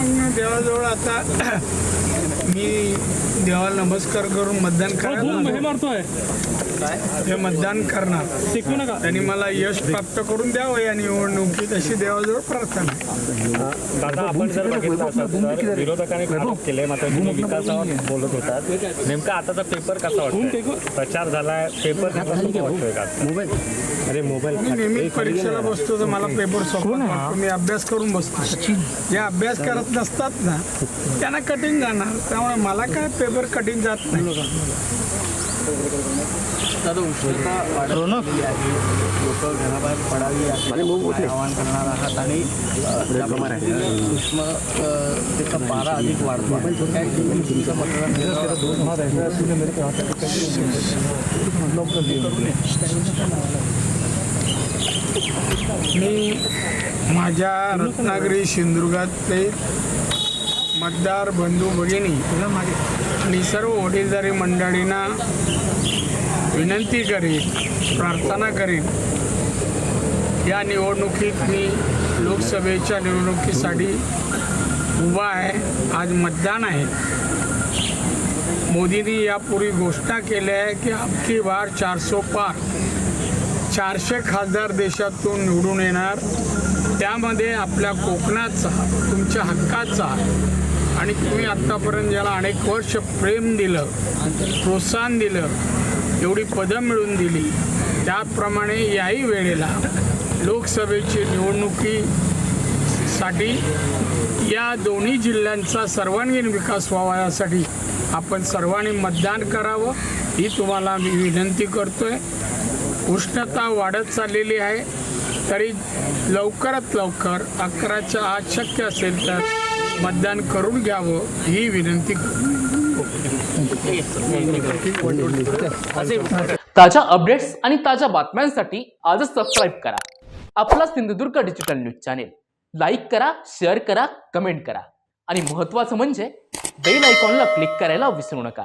देवाजवळ आता मी देवाला नमस्कार करून मतदान करायला मारतोय हे मतदान करणार. शिकू नका. त्यांनी मला यश प्राप्त करून द्यावं या निवडणुकीत अशी देवाजवळ प्रार्थना आहे. दादा आपण जर बघितलं असत तर विरोधकांनी आरोप केले मात्र तुम्ही विकासावर बोलत होतात. नेमका आताचा पेपर कसा वाटतो प्रचार झालाय पेपर कसा वाटतोय का? अरे मोबाईल मी नेहमी परीक्षेला बसतो तर मला पेपर सोपा मी अभ्यास करून बसतो. जे अभ्यास करत नसतात ना त्यांना कठीण जाणार. त्यामुळे मला काय पेपर कठीण जात नाही. दादा उष्णता वाढत गेली आहे. लोक घराबाहेर पडावी असे आवाहन करणार आहात आणि त्याचा पारा अधिक वाढतो काय तुमचं मतदान मी माझ्या रत्नागिरी सिंधुदुर्गातले मतदार बंधू भगिनी आणि सर्व वडीलधारी मंडळींना विनंती करीन प्रार्थना करीन. या निवडणुकीत मी लोकसभेच्या निवडणुकीसाठी उभा आहे. आज मतदान आहे. मोदींनी यापूर्वी घोषणा केल्या आहे की अबकी बार चारसो पार. चारशे खासदार देशातून निवडून येणार. त्यामध्ये आपल्या कोकणाचा तुमच्या हक्काचा आणि तुम्ही आत्तापर्यंत ज्याला अनेक वर्ष प्रेम दिलं प्रोत्साहन दिलं एवढी पदं मिळवून दिली त्याप्रमाणे याही वेळेला लोकसभेची निवडणुकीसाठी या दोन्ही जिल्ह्यांचा सर्वांगीण विकास व्हावा यासाठी आपण सर्वांनी मतदान करावं ही तुम्हाला मी विनंती करतो आहे उष्णता वाढत चाललेली आहे तरी लवकरात लवकर अकराच्या आज शक्य असेल तर मतदान करून घ्यावं ही विनंती. ताज्या अपडेट्स आणि ताज्या बातम्यांसाठी आजच सबस्क्राईब करा. आपला Sindhudurg digital news channel like करा शेअर करा कमेंट करा. आणि महत्त्वाचं म्हणजे बेल आयकॉनला क्लिक करायला विसरू नका.